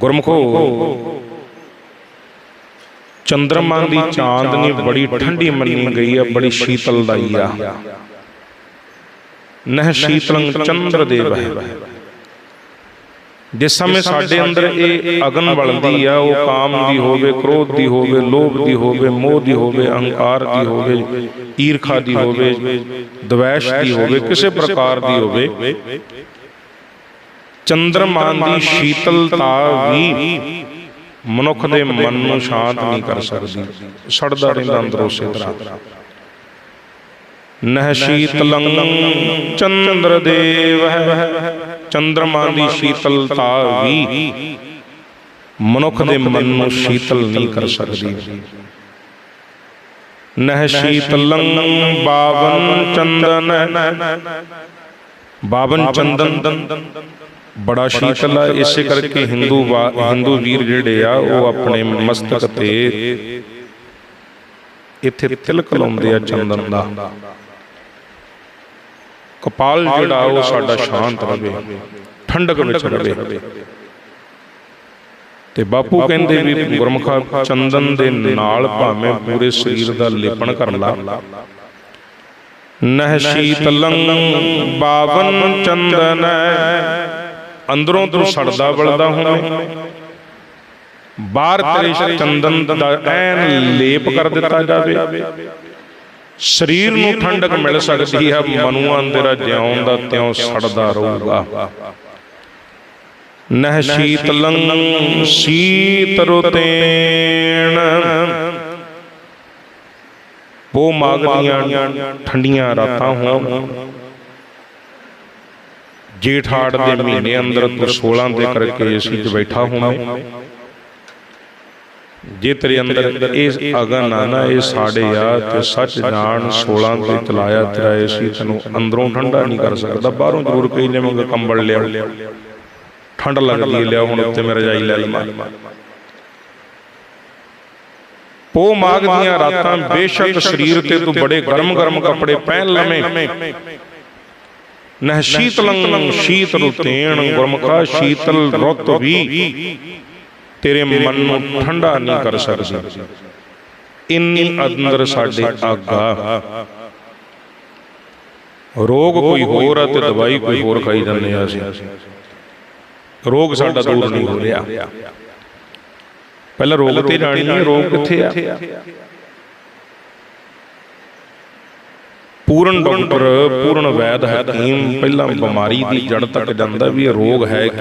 ਗੁਰਮਖੋ ਚੰਦਰਮਾ ਦੀ ਚਾਂਦਨੀ ਬੜੀ ਠੰਡੀ ਮੰਨੀ ਗਈ ਆ ਬੜੀ ਸ਼ੀਤਲਦਾਈ ਆ। ਨਹ ਸ਼ੀਤਲੰ ਚੰਦਰ ਦੇਵ ਹੈ। ਜਿਸ ਸਮੇਂ ਸਾਡੇ ਅੰਦਰ ਇਹ ਅਗਨ ਬਲਦੀ ਆ ਉਹ ਕਾਮ ਦੀ ਹੋਵੇ ਕ੍ਰੋਧ ਦੀ ਹੋਵੇ ਲੋਭ ਦੀ ਹੋਵੇ ਮੋਹ ਦੀ ਹੋਵੇ ਅਹੰਕਾਰ ਦੀ ਹੋਵੇ ਈਰਖਾ ਦੀ ਹੋਵੇ ਦਵੈਸ਼ ਦੀ ਹੋਵੇ ਕਿਸੇ ਪ੍ਰਕਾਰ ਦੀ ਹੋਵੇ। ਚੰਦਰਮਾ ਦੀ ਸ਼ੀਤਲਤਾ ਵੀ ਮਨੁੱਖ ਦੇ ਮਨ ਨੂੰ ਸ਼ਾਂਤ ਨਹੀਂ ਕਰ ਸਕਦੀ। ਸੜਦਾ ਰਹਿੰਦਾ ਅੰਦਰ ਉਸੇ ਤਰ੍ਹਾਂ ਨਹ ਸ਼ੀਤਲੰ ਚੰਦਰ ਦੇਵ ਹੈ ਚੰਦਰਮਾ ਦੀ ਸ਼ੀਤਲਤਾ ਵੀ ਮਨੁੱਖ ਦੇ ਮਨ ਨੂੰ ਸ਼ੀਤਲ ਨਹੀਂ ਕਰ ਸਕਦੀ। ਨਹ ਸ਼ੀਤਲੰ ਬਾਵਨ ਚੰਦਨ। ਬਾਵਨ ਚੰਦਨ। ਬੜਾ ਸ਼ੀਤਲ ਹੈ ਇਸੇ ਕਰਕੇ ਹਿੰਦੂ ਹਿੰਦੂ ਵੀਰ ਜਿਹੜੇ ਆ ਉਹ ਆਪਣੇ ਮਸਤਕ ਤੇ ਇੱਥੇ ਤਿਲਕ ਲਾਉਂਦੇ ਆ ਚੰਦਨ ਦਾ। ਕਪਾਲ ਜਿਹੜਾ ਉਹ ਸਾਡਾ ਸ਼ਾਂਤ ਰਵੇ। ਠੰਡਕ ਵਿੱਚ ਰਵੇ। ਤੇ ਬਾਪੂ ਕਹਿੰਦੇ ਵੀ ਗੁਰਮੁਖਾ ਚੰਦਨ ਦੇ ਨਾਲ ਭਾਵੇਂ ਪੂਰੇ ਸਰੀਰ ਦਾ ਲੇਪਣ ਕਰ ਲਾ। ਨਹ ਸ਼ੀਤਲੰ ਬਾਵਨ ਚੰਦਨ। ਅੰਦਰੋਂ ਤੂੰ ਸੜਦਾ ਬਲਦਾ ਹੋਵੇਂ ਬਾਹਰ ਤੇਰੇ ਚੰਦਨ ਦਾ ਐਨ ਲੇਪ ਕਰ ਦਿੱਤਾ ਜਾਵੇ। ਸਰੀਰ ਨੂੰ ਠੰਡਕ ਮਿਲ ਸਕਦੀ ਹੈ ਮਨੂਆਂ ਤੇਰਾ ਜਿਉਣ ਦਾ ਤਿਉ ਸੜਦਾ ਰਹੂਗਾ। ਨਹ ਸ਼ੀਤਲੰ ਸ਼ੀਤਰੁਤੇਣ ਉਹ ਮਾਗ ਦੀਆਂ ਠੰਡੀਆਂ ਰਾਤਾਂ ਹੋਣ। ਜੇਠਾੜ ਦੇ ਮਹੀਨੇ ਅੰਦਰ ਤੂੰ 16 ਦੇ ਕਰਕੇ ਏਸੀ 'ਚ ਬੈਠਾ ਹੋਵੇਂ ਜੇ ਤੇਰੇ ਅੰਦਰ ਇਹ ਅਗਨ ਆ ਨਾ ਇਹ ਸਾਡੇ ਆ ਤੇ ਸੱਚ ਜਾਣ 16 ਤੇ ਚਲਾਇਆ ਤੇਰਾ ਏਸੀ ਤੈਨੂੰ ਅੰਦਰੋਂ ਠੰਡਾ ਨਹੀਂ ਕਰ ਸਕਦਾ ਬਾਹਰੋਂ ਜ਼ਰੂਰ ਕਹੀ ਜਾਵਾਂਗਾ ਕੰਬਲ ਲਿਆ ਠੰਡ ਲੱਗਦੀ ਲਿਆ ਹੁਣ ਉੱਤੇ ਮੈਂ ਰਜਾਈ ਲੈ ਲਵਾਂ ਪੋ ਮਾਗ ਦੀਆਂ ਰਾਤਾਂ ਬੇਸ਼ੱਕ ਸਰੀਰ ਤੇ ਤੂੰ ਬੜੇ ਗਰਮ ਗਰਮ ਕੱਪੜੇ ਪਹਿਨ ਲਵੇਂ। ਨਹ ਸ਼ੀਤਲੰ ਸ਼ੀਤ ਰੁਤੇਣ ਗੁਰਮੁਖਾ ਸ਼ੀਤਲ ਰੁੱਤ ਵੀ। ਤੇਰੇ ਮਨ ਨੂੰ ਠੰਡਾ ਨਹੀਂ ਕਰ ਸਕਦੀ। ਇੰਨੀ ਅੰਦਰ ਸਾਡੇ ਆਗਾ ਰੋਗ ਕੋਈ ਹੋਰ ਆ ਤੇ ਦਵਾਈ ਕੋਈ ਹੋਰ ਖਾਈ ਜਾਂਦੇ ਆ ਅਸੀਂ। ਰੋਗ ਸਾਡਾ ਦੂਰ ਨਹੀਂ ਹੋ ਰਿਹਾ। ਪਹਿਲਾਂ ਰੋਗ ਤੇ ਜਾਣੀ ਹੈ ਰੋਗ ਕਿੱਥੇ ਆ? ਪੂਰਨ ਡਾਕਟਰ, ਪੂਰਨ ਵੈਦ ਹਕੀਮ, ਪਹਿਲਾਂ ਬਿਮਾਰੀ ਦੀ ਜੜ ਤੱਕ ਜਾਂਦਾ ਵੀ ਇਹ ਰੋਗ ਹੈ ਕੀ?